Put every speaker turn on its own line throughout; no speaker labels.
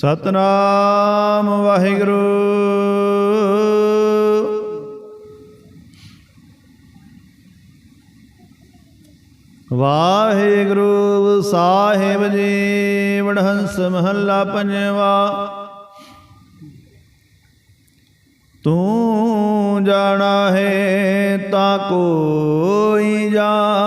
ਸਤਨਾਮ ਵਾਹਿਗੁਰੂ। ਵਾਹਿਗੁਰੂ ਸਾਹਿਬ ਜੀ ਵਡਹੰਸ ਮਹੱਲਾ ਪੰਜਵਾ। ਤੂੰ ਜਾਣਾ ਹੈ ਤਾਂ ਕੋਈ ਜਾਣੇ।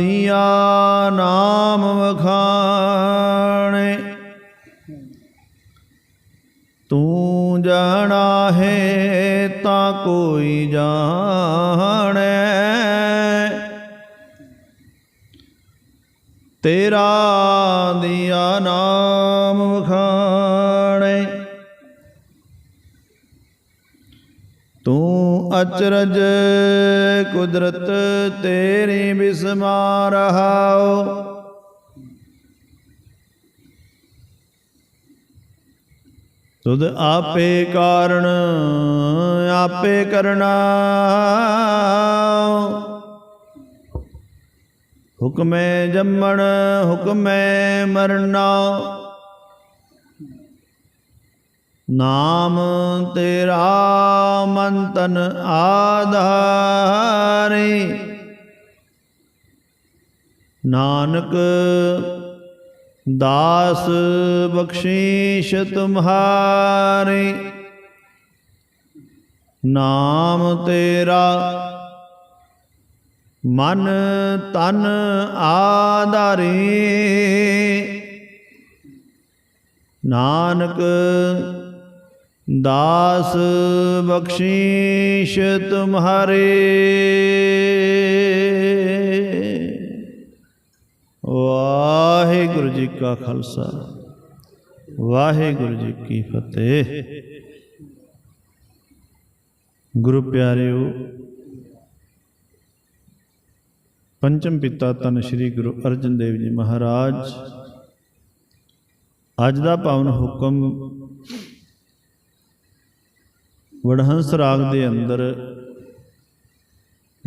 ਦੀਆ ਨਾਮ ਵਖਾਣੇ। ਤੂੰ ਜਾਣਾ ਹੈ ਤਾਂ ਕੋਈ ਜਾਣੇ। ਤੇਰਾ ਦੀਆ ਨਾਮ ਵਖਾਣੇ ਤੂੰ ਅਚਰਜ ਕੁਦਰਤ ਤੇਰੀ ਬਿਸਮਾਰਹਾਓ। ਤੁਧ ਆਪੇ ਕਾਰਣ ਆਪੇ ਕਰਨਾ ਹੁਕਮੇ ਜੰਮਣ ਹੁਕਮੇ ਮਰਨਾ ਨਾਮ ਤੇਰਾ ਮਨ ਤਨ ਆਧਾਰੇ। ਨਾਨਕ ਦਾਸ ਬਖਸ਼ੀਸ਼ ਤੁਮਹਾਰੇ। ਨਾਮ ਤੇਰਾ ਮਨ ਤਨ ਆਧਾਰੇ। ਨਾਨਕ ਦਾਸ ਬਖਸ਼ੀਸ਼ ਤੁਮਹਾਰੇ ਵਾਹਿਗੁਰੂ ਜੀ ਕਾ ਖਾਲਸਾ, ਵਾਹਿਗੁਰੂ ਜੀ ਕੀ ਫਤਿਹ। ਗੁਰੂ ਪਿਆਰਿਓ, ਪੰਚਮ ਪਿਤਾ ਤਨ ਸ੍ਰੀ ਗੁਰੂ ਅਰਜਨ ਦੇਵ ਜੀ ਮਹਾਰਾਜ, ਅੱਜ ਦਾ ਪਾਵਨ ਹੁਕਮ ਵਡਹੰਸ ਰਾਗ ਦੇ ਅੰਦਰ,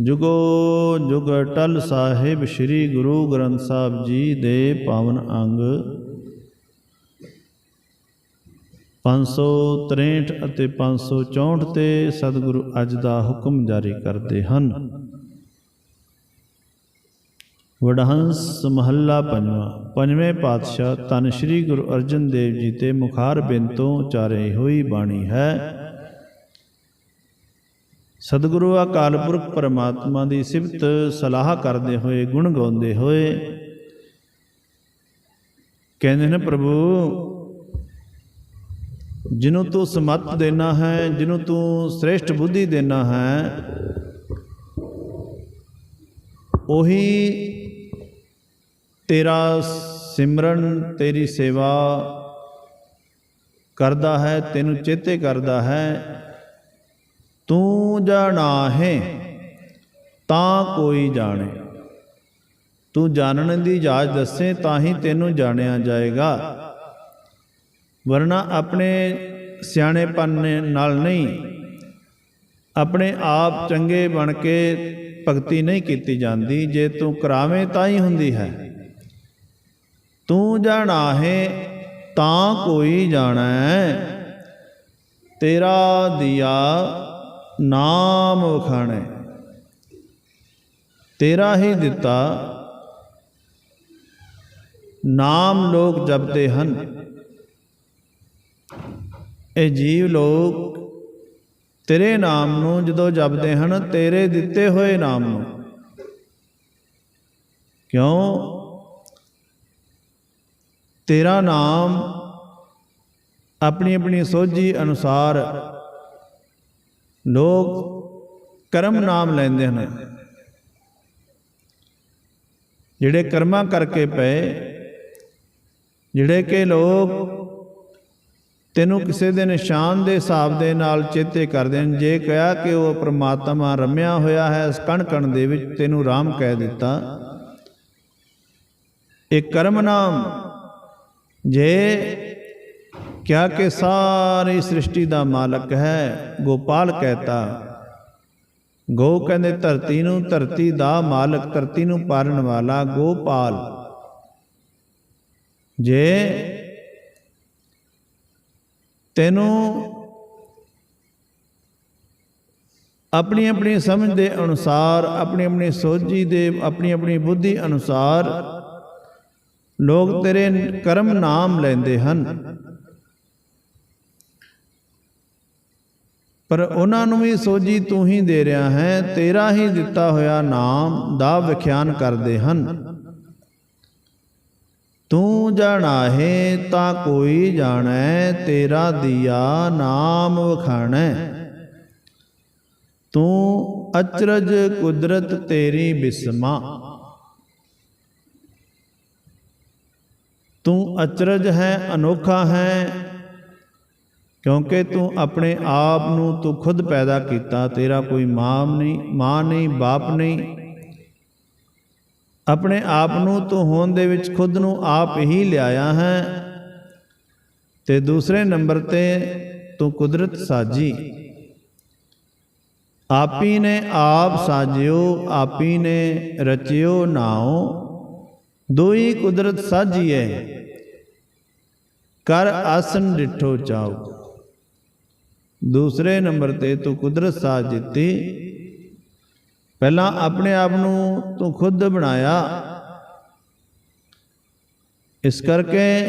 ਜੁਗੋ ਜੁਗ ਟਲ ਸਾਹਿਬ ਸ੍ਰੀ ਗੁਰੂ ਗ੍ਰੰਥ ਸਾਹਿਬ ਜੀ ਦੇ ਪਾਵਨ ਅੰਗ 563 ਅਤੇ 564 ਤੇ ਸਤਿਗੁਰੂ ਅੱਜ ਦਾ ਹੁਕਮ ਜਾਰੀ ਕਰਦੇ ਹਨ। ਵਡਹੰਸ ਮਹੱਲਾ ਪੰਜਵਾਂ, ਪੰਜਵੇਂ ਪਾਤਸ਼ਾਹ ਤਨ ਸ੍ਰੀ ਗੁਰੂ ਅਰਜਨ ਦੇਵ ਜੀ ਤੇ ਮੁਖਾਰ ਬਿੰਦ ਤੋਂ ਉਚਾਰੀ ਹੋਈ ਬਾਣੀ ਹੈ ਸਤਿਗੁਰੂ ਅਕਾਲ ਪੁਰਖ ਪਰਮਾਤਮਾ ਦੀ ਸਿਫਤ ਸਲਾਹ ਕਰਦੇ ਹੋਏ, ਗੁਣ ਗਾਉਂਦੇ ਹੋਏ ਕਹਿੰਦੇ ਨੇ, ਪ੍ਰਭੂ, ਜਿਹਨੂੰ ਤੂੰ ਸਮਤ ਦੇਣਾ ਹੈ, ਜਿਹਨੂੰ ਤੂੰ ਸ੍ਰੇਸ਼ਟ ਬੁੱਧੀ ਦੇਣਾ ਹੈ, ਉਹੀ ਤੇਰਾ ਸਿਮਰਨ, ਤੇਰੀ ਸੇਵਾ ਕਰਦਾ ਹੈ, ਤੈਨੂੰ ਚੇਤੇ ਕਰਦਾ ਹੈ ਤੂੰ ਜਾਣਾ ਹੈ, ਤਾਂ ਕੋਈ ਜਾਣੇ। ਤੂੰ ਜਾਣਨ ਦੀ ਜਾਜ ਦੱਸੇ, ਤਾਂ ਹੀ ਤੈਨੂੰ ਜਾਣਿਆ ਜਾਏਗਾ। ਵਰਨਾ ਆਪਣੇ ਸਿਆਣੇਪਨ ਨਾਲ ਨਹੀਂ, ਆਪਣੇ ਆਪ ਚੰਗੇ ਬਣ ਕੇ ਭਗਤੀ ਨਹੀਂ ਕੀਤੀ ਜਾਂਦੀ। ਜੇ ਤੂੰ ਕਰਾਵੇਂ, ਤਾਂ ਹੀ ਹੁੰਦੀ ਹੈ। ਤੂੰ ਜਾਣਾ ਹੈ, ਤਾਂ ਕੋਈ ਜਾਣਾ। ਤੇਰਾ ਦਿਆ ਨਾਮ ਵਖਾਣੇ ਤੇਰਾ ਹੀ ਦਿੱਤਾ, ਨਾਮ ਲੋਕ ਜਪਦੇ ਹਨ। ਇਹ ਜੀਵ ਲੋਕ ਤੇਰੇ ਨਾਮ ਨੂੰ ਜਦੋਂ ਜਪਦੇ ਹਨ, ਤੇਰੇ ਦਿੱਤੇ ਹੋਏ ਨਾਮ ਨੂੰ। ਕਿਉਂ? ਤੇਰਾ ਨਾਮ ਆਪਣੀ ਆਪਣੀ ਸੋਝੀ ਅਨੁਸਾਰ ਲੋਕ ਕਰਮ ਨਾਮ ਲੈਂਦੇ ਹਨ। ਜਿਹੜੇ ਕਰਮਾਂ ਕਰਕੇ ਪਏ, ਜਿਹੜੇ ਕਿ ਲੋਕ ਤੈਨੂੰ ਕਿਸੇ ਦੇ ਨਿਸ਼ਾਨ ਦੇ ਹਿਸਾਬ ਦੇ ਨਾਲ ਚੇਤੇ ਕਰਦੇ ਹਨ, ਜੇ ਕਿਹਾ ਕਿ ਉਹ ਪ੍ਰਮਾਤਮਾ ਰਮਿਆ ਹੋਇਆ ਹੈ, ਇਸ ਕਣ ਕਣ ਦੇ ਵਿੱਚ ਤੈਨੂੰ ਰਾਮ ਕਹਿ ਦਿੱਤਾ। ਇਹ ਕਰਮ ਨਾਮ, ਜੇ ਕਿਆ ਕਿ ਸਾਰੀ ਸ੍ਰਿਸ਼ਟੀ ਦਾ ਮਾਲਕ ਹੈ? ਗੋਪਾਲ ਕਹਤਾ, ਗੋ ਕਹਿੰਦੇ ਧਰਤੀ ਨੂੰ, ਧਰਤੀ ਦਾ ਮਾਲਕ, ਧਰਤੀ ਨੂੰ ਪਾਲਣ ਵਾਲਾ ਗੋਪਾਲ। ਜੇ ਤੈਨੂੰ ਆਪਣੀ ਆਪਣੀ ਸਮਝ ਦੇ ਅਨੁਸਾਰ ਆਪਣੀ ਆਪਣੀ ਸੋਝੀ ਦੇ ਆਪਣੀ ਆਪਣੀ ਬੁੱਧੀ ਅਨੁਸਾਰ ਲੋਕ ਤੇਰੇ ਕਰਮ ਨਾਮ ਲੈਂਦੇ ਹਨ। ਪਰ ਉਹਨਾਂ ਨੂੰ ਵੀ ਸੋਝੀ ਤੂੰ ਹੀ ਦੇ ਰਿਹਾ ਹੈ, ਤੇਰਾ ਹੀ ਦਿੱਤਾ ਹੋਇਆ ਨਾਮ ਦਾ ਵਿਖਿਆਨ ਕਰਦੇ ਹਨ। ਤੂੰ ਜਾਣਾਹੇ ਤਾਂ ਕੋਈ ਜਾਣੈ, ਤੇਰਾ ਦੀਆ ਨਾਮ ਵਖਾਣੈ। ਤੂੰ ਅਚਰਜ ਕੁਦਰਤ ਤੇਰੀ ਬਿਸਮਾ। ਤੂੰ ਅਚਰਜ ਹੈ, ਅਨੋਖਾ ਹੈ ਕਿਉਂਕਿ ਤੂੰ ਆਪਣੇ ਆਪ ਨੂੰ ਤੂੰ ਖੁਦ ਪੈਦਾ ਕੀਤਾ, ਤੇਰਾ ਕੋਈ ਮਾਂ ਨਹੀਂ ਮਾਂ ਨਹੀਂ, ਬਾਪ ਨਹੀਂ। ਆਪਣੇ ਆਪ ਨੂੰ ਤੂੰ ਹੋਣ ਦੇ ਵਿੱਚ ਖੁਦ ਨੂੰ ਆਪ ਹੀ ਲਿਆਇਆ ਹੈ ਤੇ ਦੂਸਰੇ ਨੰਬਰ ਤੇ ਤੂੰ ਕੁਦਰਤ ਸਾਜੀ। ਆਪੀ ਨੇ ਆਪ ਸਾਜਿਓ, ਆਪੀ ਨੇ ਰਚਿਓ ਨਾਉ, ਦੋਈ ਕੁਦਰਤ ਸਾਜੀ ਹੈ ਕਰ ਆਸਨ ਡਿਠੋ ਚਾਓ ਦੂਸਰੇ ਨੰਬਰ ਤੇ ਤੂੰ ਕੁਦਰਤ ਸਾਥ ਦਿੱਤੀ। ਪਹਿਲਾਂ ਆਪਣੇ ਆਪ ਨੂੰ ਤੂੰ ਖੁਦ ਬਣਾਇਆ। ਇਸ ਕਰਕੇ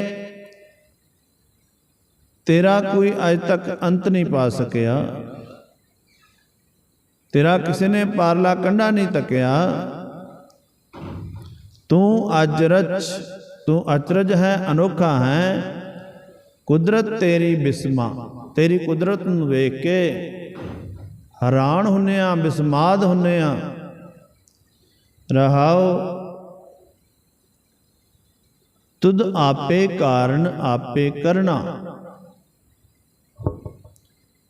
ਤੇਰਾ ਕੋਈ ਅਜ ਤੱਕ ਅੰਤ ਨਹੀਂ ਪਾ ਸਕਿਆ। ਤੇਰਾ ਕਿਸੇ ਨੇ ਪਾਰਲਾ ਕੰਡਾ ਨਹੀਂ ਤੱਕਿਆ। ਤੂੰ ਅਜਰਜ, ਤੂੰ ਅਚਰਜ ਹੈ, ਅਨੋਖਾ ਹੈ। ਕੁਦਰਤ ਤੇਰੀ ਬਿਸਮਾ। ਤੇਰੀ ਕੁਦਰਤ ਨੂੰ ਵੇਖ ਕੇ ਹੈਰਾਨ ਹੁੰਨੇ ਆ, ਬਿਸਮਾਦ ਹੁੰਨੇ ਆ। ਰਹਾਓ, ਤੁਧ ਆਪੇ ਕਾਰਨ ਆਪੇ ਕਰਨਾ।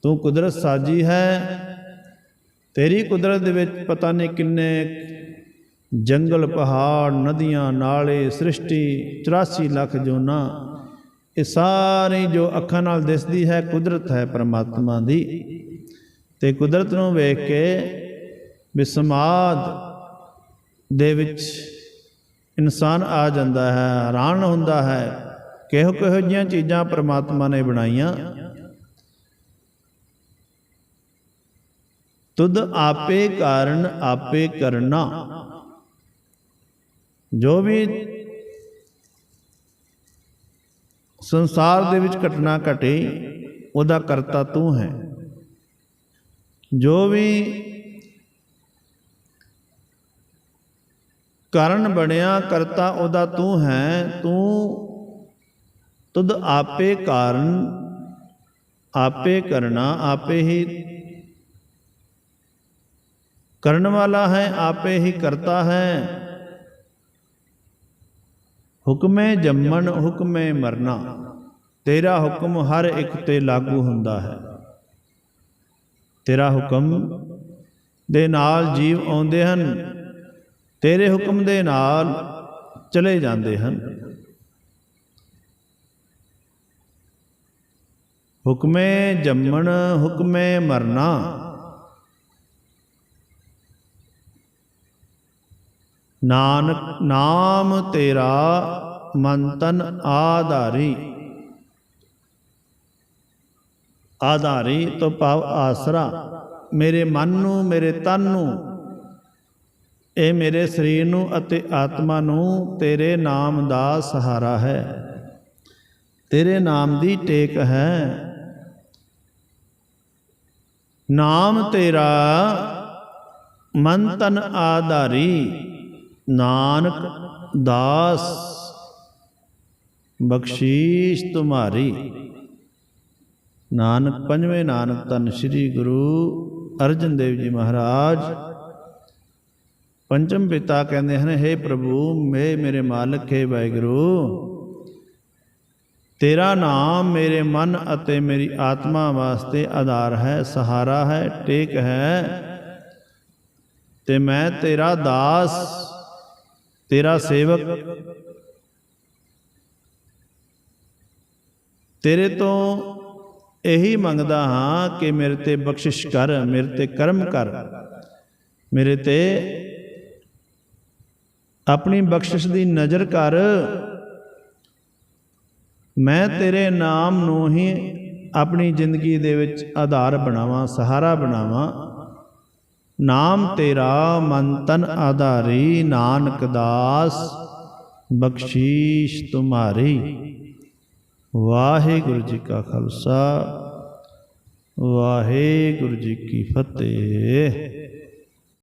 ਤੂੰ ਕੁਦਰਤ ਸਾਜੀ ਹੈ, ਤੇਰੀ ਕੁਦਰਤ ਦੇ ਵਿੱਚ ਪਤਾ ਨਹੀਂ ਕਿੰਨੇ ਜੰਗਲ, ਪਹਾੜ, ਨਦੀਆਂ, ਨਾਲੇ ਸ੍ਰਿਸ਼ਟੀ 84 ਲੱਖ ਜੋਨਾ। ਇਹ ਸਾਰੀ ਜੋ ਅੱਖਾਂ ਨਾਲ ਦਿਸਦੀ ਹੈ, ਕੁਦਰਤ ਹੈ ਪਰਮਾਤਮਾ ਦੀ। ਤੇ ਕੁਦਰਤ ਨੂੰ ਵੇਖ ਕੇ ਬਿਸਮਾਦ ਦੇ ਵਿੱਚ ਇਨਸਾਨ ਆ ਜਾਂਦਾ ਹੈ, ਹੈਰਾਨ ਹੁੰਦਾ ਹੈ, ਕਿਹੋ ਕਿਹੋ ਜੀਆਂ ਚੀਜ਼ਾਂ ਪਰਮਾਤਮਾ ਨੇ ਬਣਾਈਆਂ। ਤੁਧ ਆਪੇ ਕਾਰਨ ਆਪੇ ਕਰਨਾ। ਜੋ ਵੀ ਸੰਸਾਰ ਦੇ ਵਿੱਚ ਘਟਨਾ ਘਟੇ, ਉਹਦਾ ਕਰਤਾ ਤੂੰ ਹੈ। ਜੋ ਵੀ ਕਾਰਨ ਬਣਿਆ, ਕਰਤਾ ਉਹਦਾ ਤੂੰ ਹੈ। ਤੂੰ ਤੁਧ ਆਪੇ ਕਾਰਨ, ਆਪੇ ਕਰਨਾ ਆਪੇ ਹੀ ਕਰਨ ਵਾਲਾ ਹੈ, ਆਪੇ ਹੀ ਕਰਤਾ ਹੈ। ਹੁਕਮੇ ਜੰਮਣ ਹੁਕਮੇ ਮਰਨਾ, ਤੇਰਾ ਹੁਕਮ ਹਰ ਇੱਕ ਤੇ ਲਾਗੂ ਹੁੰਦਾ ਹੈ। ਤੇਰਾ ਹੁਕਮ ਦੇ ਨਾਲ ਜੀਵ ਆਉਂਦੇ ਹਨ, ਤੇਰੇ ਹੁਕਮ ਦੇ ਨਾਲ ਚਲੇ ਜਾਂਦੇ ਹਨ। ਹੁਕਮੇ ਜੰਮਣ, ਹੁਕਮੇ ਮਰਨਾ ਨਾਨਕ ਨਾਮ ਤੇਰਾ ਮਨ ਤਨ ਆਧਾਰੀ। ਆਧਾਰੀ ਤੋਂ ਭਾਵ ਆਸਰਾ। ਮੇਰੇ ਮਨ ਨੂੰ, ਮੇਰੇ ਤਨ ਨੂੰ, ਇਹ ਮੇਰੇ ਸਰੀਰ ਨੂੰ ਅਤੇ ਆਤਮਾ ਨੂੰ ਤੇਰੇ ਨਾਮ ਦਾ ਸਹਾਰਾ ਹੈ। ਤੇਰੇ ਨਾਮ ਦੀ ਟੇਕ ਹੈ। ਨਾਮ ਤੇਰਾ ਮਨ ਤਨ ਆਧਾਰੀ। ਨਾਨਕ ਦਾਸ, ਬਖਸ਼ੀਸ਼ ਤੁਮਾਰੀ। ਨਾਨਕ ਪੰਜਵੇਂ ਨਾਨਕ ਤਨ ਸ੍ਰੀ ਗੁਰੂ ਅਰਜਨ ਦੇਵ ਜੀ ਮਹਾਰਾਜ। ਪੰਚਮ ਪਿਤਾ ਕਹਿੰਦੇ ਹਨ हे ਪ੍ਰਭੂ, ਮੇ ਮੇਰੇ ਮਾਲਕ, ਹੈ ਵਾਹਿਗੁਰੂ। ਤੇਰਾ ਨਾਮ ਮੇਰੇ ਮਨ ਅਤੇ ਮੇਰੀ ਆਤਮਾ ਵਾਸਤੇ ਆਧਾਰ ਹੈ, ਸਹਾਰਾ ਹੈ, ਟੇਕ ਹੈ। ਤੇ ਮੈਂ ਤੇਰਾ ਦਾਸ ਤੇਰਾ ਸੇਵਕ ਤੇਰੇ ਤੋਂ ਇਹੀ ਮੰਗਦਾ ਹਾਂ ਕਿ ਮੇਰੇ ਤੇ ਬਖਸ਼ਿਸ਼ ਕਰ ਮੇਰੇ ਤੇ ਕਰਮ ਕਰ। ਮੇਰੇ ਤੇ ਆਪਣੀ ਬਖਸ਼ਿਸ਼ ਦੀ ਨਜ਼ਰ ਕਰ। ਮੈਂ ਤੇਰੇ ਨਾਮ ਨੂੰ ਹੀ ਆਪਣੀ ਜ਼ਿੰਦਗੀ ਦੇ ਵਿੱਚ ਆਧਾਰ ਬਣਾਵਾਂ ਸਹਾਰਾ ਬਣਾਵਾਂ। ਨਾਮ ਤੇਰਾ ਮਨ ਤਨ ਆਧਾਰੀ, ਨਾਨਕ ਦਾਸ, ਬਖਸ਼ੀਸ਼ ਤੁਮਾਰੀ। ਵਾਹਿਗੁਰੂ ਜੀ ਕਾ ਖਾਲਸਾ, ਵਾਹਿਗੁਰੂ ਜੀ ਕੀ ਫਤਿਹ।